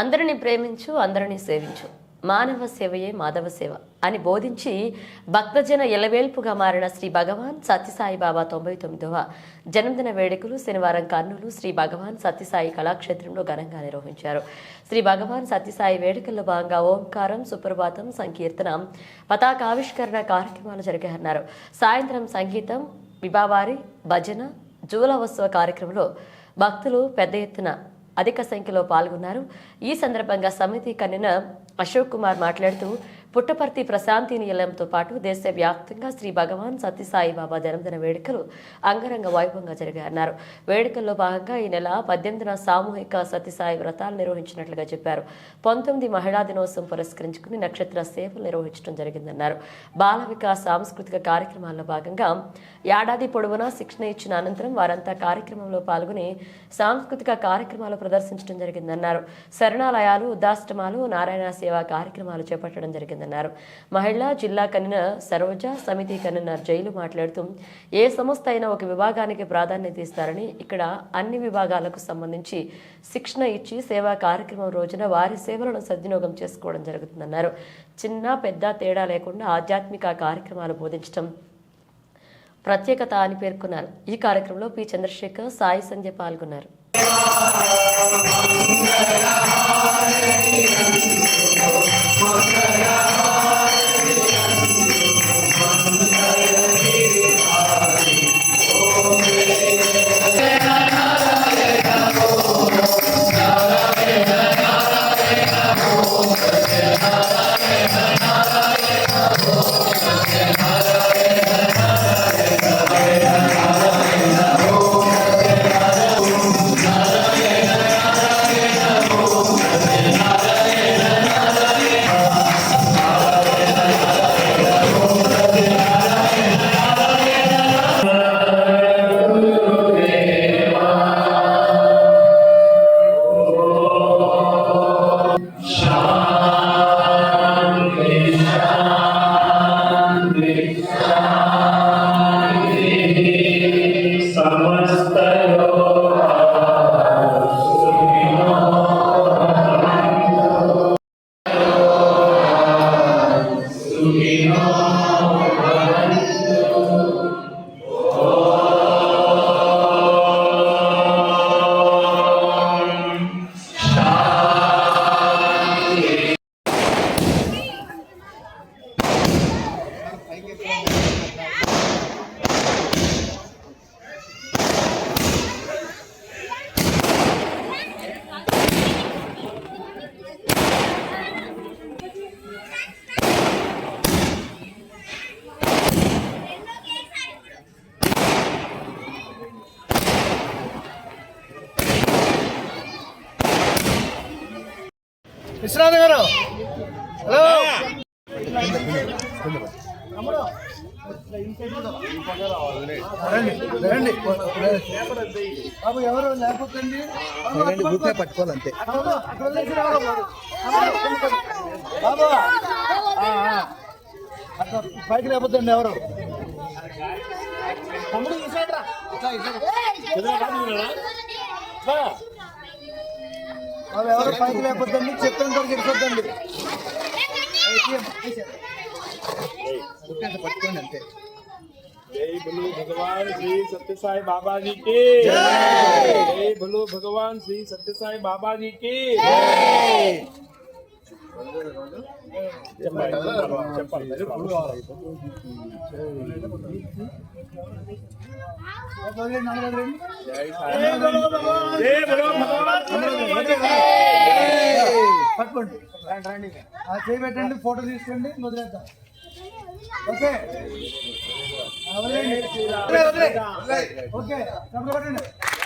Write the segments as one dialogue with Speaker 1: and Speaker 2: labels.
Speaker 1: అందరిని ప్రేమించు అందరినీ సేవించు. మానవ సేవయే మాధవ సేవ అని బోధించి భక్తజన ఎలవేల్పుగా మారిన శ్రీ భగవాన్ సత్యసాయిబాబా తొంభై తొమ్మిదవ జన్మదిన వేడుకలు శనివారం కర్నూలు శ్రీ భగవాన్ సత్యసాయి కళాక్షేత్రంలో ఘనంగా నిర్వహించారు. శ్రీ భగవాన్ సత్యసాయి వేడుకల్లో భాగంగా ఓంకారం సుప్రభాతం సంకీర్తన పతాకావిష్కరణ కార్యక్రమాలు జరిగాయన్నారు. సాయంత్రం సంగీతం విభావారి భజన జూలవోత్సవ కార్యక్రమంలో భక్తులు పెద్ద ఎత్తున అధిక సంఖ్యలో పాల్గొన్నారు. ఈ సందర్భంగా సమితి కన్నిన అశోక్ కుమార్ మాట్లాడుతూ పుట్టపర్తి ప్రశాంతి నిలయంతో పాటు దేశవ్యాప్తంగా శ్రీ భగవాన్ సత్యసాయిబాబా జన్మదిన వేడుకలు అంగరంగ వైభవంగా జరిగాయన్నారు. వేడుకల్లో భాగంగా ఈ నెల పద్దెనిమిదిన సామూహిక సత్యసాయి వ్రతాలు నిర్వహించినట్లుగా చెప్పారు. పంతొమ్మిది మహిళా దినోత్సవం పురస్కరించుకుని నక్షత్ర సేవలు నిర్వహించడం జరిగిందన్నారు. బాల వికాస్ సాంస్కృతిక కార్యక్రమాల్లో భాగంగా ఏడాది పొడవునా శిక్షణ ఇచ్చిన అనంతరం వారంతా కార్యక్రమంలో పాల్గొని సాంస్కృతిక కార్యక్రమాలు ప్రదర్శించడం జరిగిందన్నారు. శరణాలయాలు ఉదాష్టమాలు నారాయణ సేవా కార్యక్రమాలు చేపట్టడం జరిగింది జరిగిందన్నారు మహిళా జిల్లా కన్వీనర్ సరోజ సమితి కన్వీనర్ జైలు మాట్లాడుతూ ఏ సంస్థ అయినా ఒక విభాగానికి ప్రాధాన్యత ఇస్తారని ఇక్కడ అన్ని విభాగాలకు సంబంధించి శిక్షణ ఇచ్చి సేవా కార్యక్రమం రోజున వారి సేవలను సద్వినియోగం చేసుకోవడం జరుగుతుందన్నారు. చిన్న పెద్ద తేడా లేకుండా ఆధ్యాత్మిక కార్యక్రమాలు బోధించడం ప్రత్యేకత అని పేర్కొన్నారు. ఈ కార్యక్రమంలో పి. చంద్రశేఖర్ సాయి సంధ్య పాల్గొన్నారు. Mangará.
Speaker 2: విశ్వనాథ్ గారు హలో రండి బాబు ఎవరు లేకపోతండి
Speaker 3: గుర్తే పట్టుకోవాలంతే
Speaker 2: బాబు అట్లా పైకి లేకపోతండి ఎవరు తమ్ముడు ఇట్లా, బాబు ఎవరు పైకి లేకపోతే చెప్పిన వరకు ఇరిపోద్దండి
Speaker 3: పట్టుకోండి అంతే
Speaker 4: जय बोलो भगवान श्री सत्य साई बाबा जी की जय बोलो भगवान श्री सत्य साई बाबा जी की చెప్పాలి చెప్పాలి जय बोलो भगवान जय बोलो भगवान
Speaker 2: పట్టుకోండి రండి రండి ఆ చేయి పెట్టండి ఫోటో తీసుకోండి వదిలేద్దాం ഓക്കെ ഓക്കെ
Speaker 4: ഓക്കെ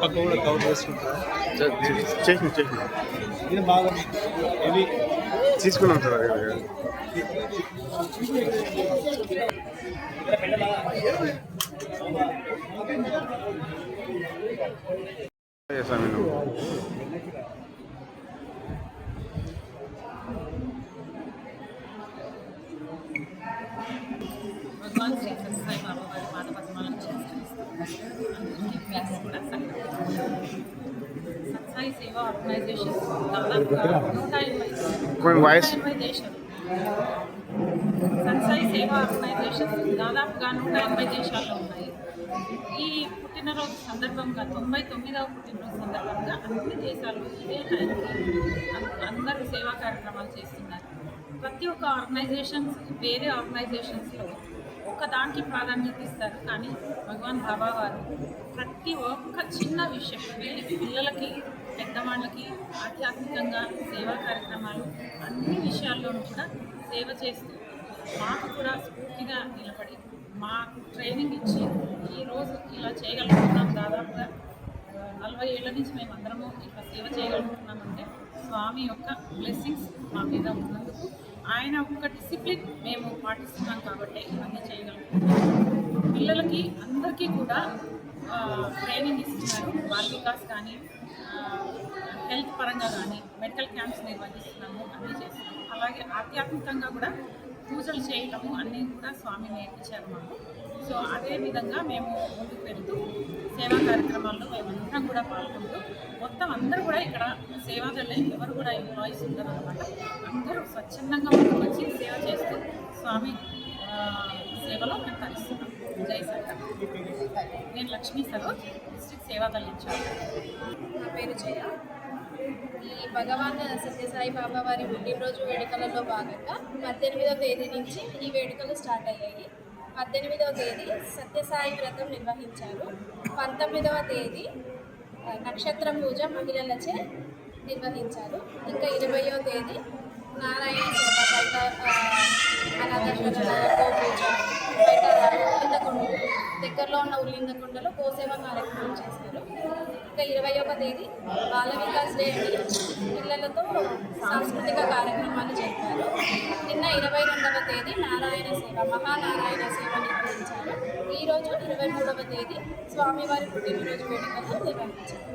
Speaker 4: పక్క కూడా కవర్ చేసుకుంటారా చేసి చేసి
Speaker 2: ఇది బాగా
Speaker 4: ఇది తీసుకున్నాం సార్ నువ్వు
Speaker 5: భగవాన్ శ్రీ సత్యసాయి బాబా వారి పాద పద్మాలను చేస్తారు వ్యాస్ కూడా సత్సాయి సేవా ఆర్గనైజేషన్ దాదాపుగా నూట ఎనభై
Speaker 4: కొంచెం వాయిస్
Speaker 5: సేవా ఆర్గనైజేషన్ దాదాపుగా నూట ఎనభై దేశాల్లో ఉన్నాయి. ఈ పుట్టినరోజు సందర్భంగా తొంభై తొమ్మిదవ పుట్టినరోజు సందర్భంగా అన్ని దేశాలు ఇదే టైంకి అం- అందరూ సేవా కార్యక్రమాలు చేస్తున్నారు. ప్రతి ఒక్క ఆర్గనైజేషన్స్ వేరే ఆర్గనైజేషన్స్లో ఒక దానికి ప్రాధాన్యత ఇస్తారు. కానీ భగవాన్ బాబా వారు ప్రతి ఒక్క చిన్న విషయం పిల్లలకి పెద్దవాళ్ళకి ఆధ్యాత్మికంగా సేవా కార్యక్రమాలు అన్ని విషయాల్లోనూ కూడా సేవ చేస్తూ మాకు కూడా స్ఫూర్తిగా నిలబడి మాకు ట్రైనింగ్ ఇచ్చి ఈరోజు ఇలా చేయగలుగుతున్నాం దాదాపుగా నలభై ఏళ్ళ నుంచి మేము అందరము ఇట్లా సేవ చేయగలుగుతున్నామంటే స్వామి యొక్క బ్లెస్సింగ్స్ మా మీద ఉన్నందుకు ఆయన ఒక డిసిప్లిన్ మేము పాటిస్తున్నాం కాబట్టి ఇవన్నీ చేయగలుగుతున్నాం. పిల్లలకి అందరికీ కూడా ట్రైనింగ్ ఇస్తున్నారు. బాల్ వికాస్ కానీ హెల్త్ పరంగా కానీ మెడికల్ క్యాంప్స్ నిర్వహిస్తున్నాము అన్నీ చేస్తున్నాము. అలాగే ఆధ్యాత్మికంగా కూడా పూజలు చేయటము అన్నీ కూడా స్వామి నేర్పించారు మాకు. సో అదే విధంగా మేము ముందుకు వెళ్తూ సేవా కార్యక్రమాల్లో మేమందరం కూడా పాల్గొంటూ మొత్తం అందరూ కూడా ఇక్కడ సేవాదళ్ళే ఎవరు కూడా ఎంప్లాయీస్ ఉండరు అనమాట అందరూ స్వచ్ఛందంగా ముందుకు వచ్చి సేవ చేస్తూ స్వామి సేవలో మేము తరిస్తున్నాం. జై సర్కార్ నేను లక్ష్మీ సరోజ్ డిస్ట్రిక్ట్ సేవాదళ ఇన్ఛార్జ్.
Speaker 6: నా పేరు జయ. ఈ భగవాన్ సత్యసాయి బాబా వారి పుట్టినరోజు వేడుకలలో భాగంగా పద్దెనిమిదవ తేదీ నుంచి ఈ వేడుకలు స్టార్ట్ అయ్యాయి. పద్దెనిమిదవ తేదీ సత్యసాయి వ్రతం నిర్వహించారు. పంతొమ్మిదవ తేదీ నక్షత్ర పూజ మహిళలచే నిర్వహించారు. ఇంకా ఇరవయో తేదీ నారాయణ సేవ పూజ బయట ఉల్లిందకొండ దగ్గరలో ఉన్న ఉల్లిందకొండలో కోసేవ కార్యక్రమం చేశారు ఇంకా ఇరవై ఒక తేదీ బాల వికాస్ డే అని పిల్లలతో సాంస్కృతిక కార్యక్రమాలు చేస్తారు. నిన్న ఇరవై రెండవ తేదీ నారాయణ సేవ మహానారాయణ సేవ నిర్వహించారు. ఈరోజు ఇరవై మూడవ తేదీ స్వామివారి పుట్టినరోజు వేడుకలు నిర్వహించారు.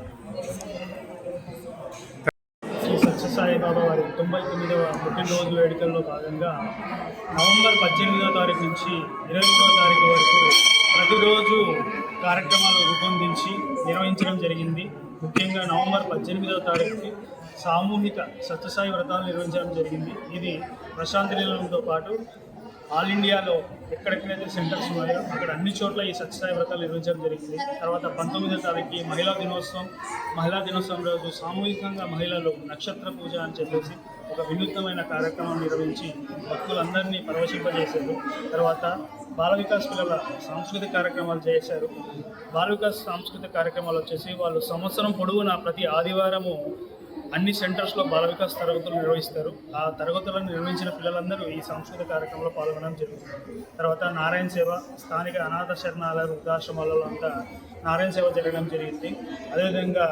Speaker 7: శ్రీ వారి తొంభై తొమ్మిదవ పుట్టినరోజు వేడుకల్లో భాగంగా నవంబర్ పద్దెనిమిదవ తారీఖు నుంచి ఇరవై మూడవ తారీఖు వరకు ప్రతిరోజు కార్యక్రమాలు రూపొందించి నిర్వహించడం జరిగింది. ముఖ్యంగా నవంబర్ పద్దెనిమిదవ తారీఖుకి సామూహిక సత్యసాయి వ్రతాలు నిర్వహించడం జరిగింది. ఇది ప్రశాంతి నిలయంతో పాటు ఆల్ ఇండియాలో ఎక్కడెక్కడైతే సెంటర్స్ ఉన్నాయో అక్కడ అన్ని చోట్ల ఈ సత్యసాయి వ్రతాలు నిర్వహించడం జరిగింది. తర్వాత పంతొమ్మిదో తారీఖు మహిళా దినోత్సవం. మహిళా దినోత్సవం రోజు సామూహికంగా మహిళలు నక్షత్ర పూజ అని చెప్పేసి ఒక వినూత్నమైన కార్యక్రమం నిర్వహించి భక్తులందరినీ పరవశింపజేశారు. తర్వాత బాల వికాస్ పిల్లల సాంస్కృతిక కార్యక్రమాలు చేశారు. బాల వికాస్ సాంస్కృతిక కార్యక్రమాలు వచ్చేసి వాళ్ళు సంవత్సరం పొడవునా ప్రతి ఆదివారము అన్ని సెంటర్స్లో బాల వికాస్ తరగతులు నిర్వహిస్తారు. ఆ తరగతులను నిర్వహించిన పిల్లలందరూ ఈ సాంస్కృతిక కార్యక్రమంలో పాల్గొనడం జరుగుతుంది. తర్వాత నారాయణ సేవ స్థానిక అనాథ శరణాలయ వృద్ధాశ్రమాలలో అంతా నారాయణ సేవ జరగడం జరిగింది. అదేవిధంగా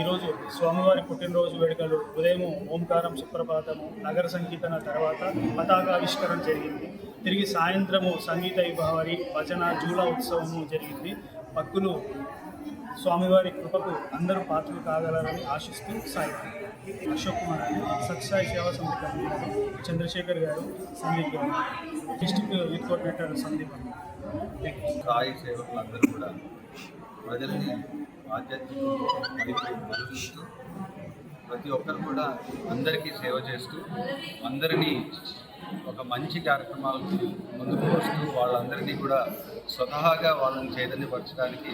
Speaker 7: ఈరోజు స్వామివారి పుట్టినరోజు వేడుకలు ఉదయం ఓంకారం సుప్రభాతము నగర సంకీర్తన తర్వాత పతాకావిష్కరణ జరిగింది. తిరిగి సాయంత్రము సంగీత విభావరి భజన జూల ఉత్సవము జరిగింది. భక్తులు స్వామివారి కృపకు అందరూ పాత్రలు కాగలరని ఆశిస్తూ సాయి అశోక్ కుమార్ అని సత్సాయి సేవా సమితి కన్వీనర్ చంద్రశేఖర్ గారు సందీప్ గారు డిస్టిక్ యూత్ కోఆర్డినేటర్ సందీప్ అన్న.
Speaker 8: సాయి సేవకులందరూ కూడా ప్రజల్ని ఆధ్యాత్మిక ప్రతి ఒక్కరు కూడా అందరికీ సేవ చేస్తూ అందరినీ ఒక మంచి కార్యక్రమాలకు ముందుకు వస్తూ వాళ్ళందరినీ కూడా స్వతహాగా వాళ్ళని చైతన్యపరచడానికి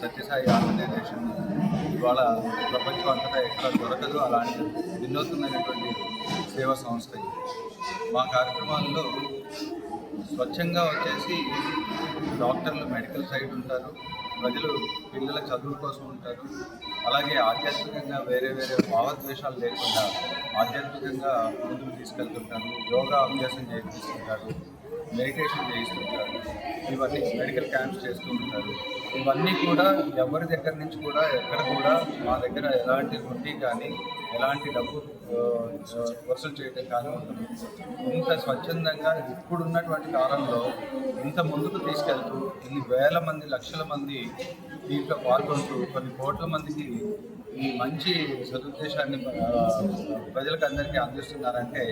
Speaker 8: సత్యసాయి ఆర్గనైజేషన్ ఇవాళ ప్రపంచం అంతటా ఎక్కడ దొరకదు. అలాంటి వినూత్నమైనటువంటి సేవా సంస్థ ఇది. మా కార్యక్రమాల్లో స్వచ్ఛంగా వచ్చేసి డాక్టర్లు మెడికల్ సైడ్ ఉంటారు. ప్రజలు పిల్లల చదువు కోసం ఉంటారు. అలాగే ఆధ్యాత్మికంగా వేరే వేరే భావద్వేషాలు లేకుండా ఆధ్యాత్మికంగా ముందుకు తీసుకెళ్తుంటారు. యోగా అభ్యాసం చేయిస్తుంటారు. మెడిటేషన్ చేయిస్తుంటారు. ఇవన్నీ మెడికల్ క్యాంప్స్ చేస్తూ ఉంటారు. ఇవన్నీ కూడా ఎవరి దగ్గర నుంచి కూడా ఎక్కడ కూడా మా దగ్గర ఎలాంటి వడ్డీ కానీ ఎలాంటి డబ్బు వసూలు చేయడం కానీ ఉంటుంది ఇంత స్వచ్ఛందంగా ఇప్పుడున్నటువంటి కాలంలో ఇంత ముందుకు తీసుకెళ్తూ ఇన్ని వేల మంది లక్షల మంది దీంట్లో పాల్గొంటూ కొన్ని కోట్ల మందికి ఈ మంచి సదుద్దేశాన్ని ప్రజలకు అందరికీ అందిస్తున్నారంటే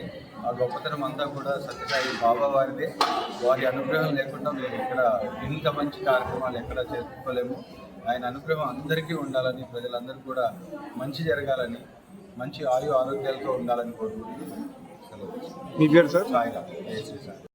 Speaker 8: ఆ గొప్పతనం అంతా కూడా సత్యసాయి బాబా వారిదే. వారి అనుగ్రహం లేకుండా మేము ఇక్కడ ఇంత మంచి కార్యక్రమాలు ఎక్కడ చేసుకోలేము. ఆయన అనుగ్రహం అందరికీ ఉండాలని ప్రజలందరూ కూడా మంచి జరగాలని మంచి ఆయు ఆరోగ్యాలతో ఉండాలని కోరుకుంటున్నాను సెలవు
Speaker 4: మీ పేరు సార్?
Speaker 8: సాయిరామ్ జై శ్రీ సాయి